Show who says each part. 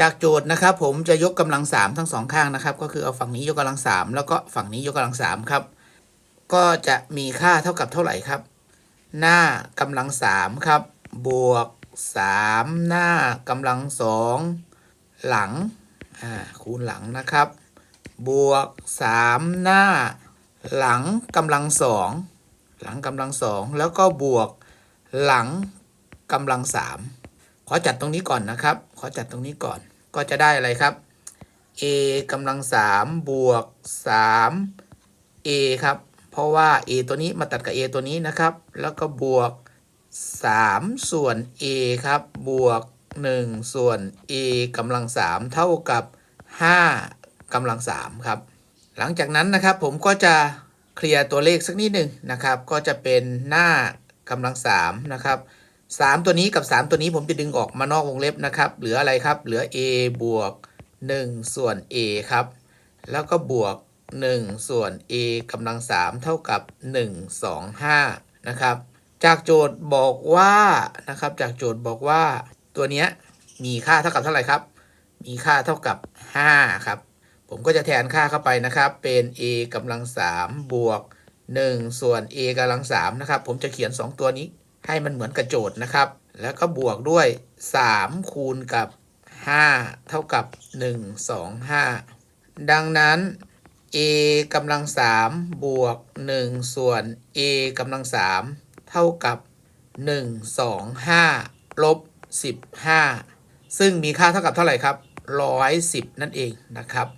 Speaker 1: จากโจทย์นะครับ ผมจะยกกำลังสามทั้งสองข้างนะครับ ก็คือเอาฝั่งนี้ยกกำลังสามแล้วก็ฝั่งนี้ยกกำลังสามครับ ก็จะมีค่าเท่ากับเท่าไหร่ครับ หน้ากำลังสามครับ บวกสามหน้ากำลังสองหลังอ่าคูณหลังนะครับ บวกสามหน้า หลังกำลังสองหลังกำลังสองแล้วก็บวกหลังกำลังสาม ขอจัดตรงนี้ก่อนนะครับ ขอจัดตรงนี้ก่อน ก็จะได้อะไรครับ a กำลังสามบวกสาม a ครับ เพราะว่า a ตัวนี้มาตัดกับ a ตัวนี้นะครับ แล้วก็บวก3ส่วน a ครับ บวก1ส่วน a กำลัง3เท่ากับ5กำลัง3ครับ หลังจากนั้นนะครับผมก็จะเคลียร์ตัวเลขสักนิดหนึ่งนะครับ ก็จะเป็นหน้ากำลัง3นะครับ 3ตัวนี้กับ3ตัวนี้ผมจะดึงออกมานอกวงเล็บนะครับ เหลืออะไรครับ เหลือ a บวก1ส่วน a ครับ แล้วก็บวก1ส่วน a กำลัง3เท่ากับ1 2 5นะครับ จากโจทย์บอกว่านะครับ จากโจทย์บอกว่าตัวเนี้ยมีค่าเท่ากับเท่าไหร่ครับ มีค่าเท่ากับ5ครับ ผมก็จะแทนค่าเข้าไปนะครับ เป็น a กำลัง3บวก1ส่วน a กำลัง3นะครับ ผมจะเขียน2ตัวนี้ ให้มันเหมือนกับโจทย์นะครับ แล้วก็บวกด้วย 3 คูณกับ 5 เท่ากับ 1 2 5 ดังนั้น a กำลัง 3 บวก 1 ส่วน a กำลัง 3 เท่ากับ 1 2 5 ลบ 15 ซึ่งมีค่าเท่ากับเท่าไหร่ครับ 110 นั่นเองนะครับ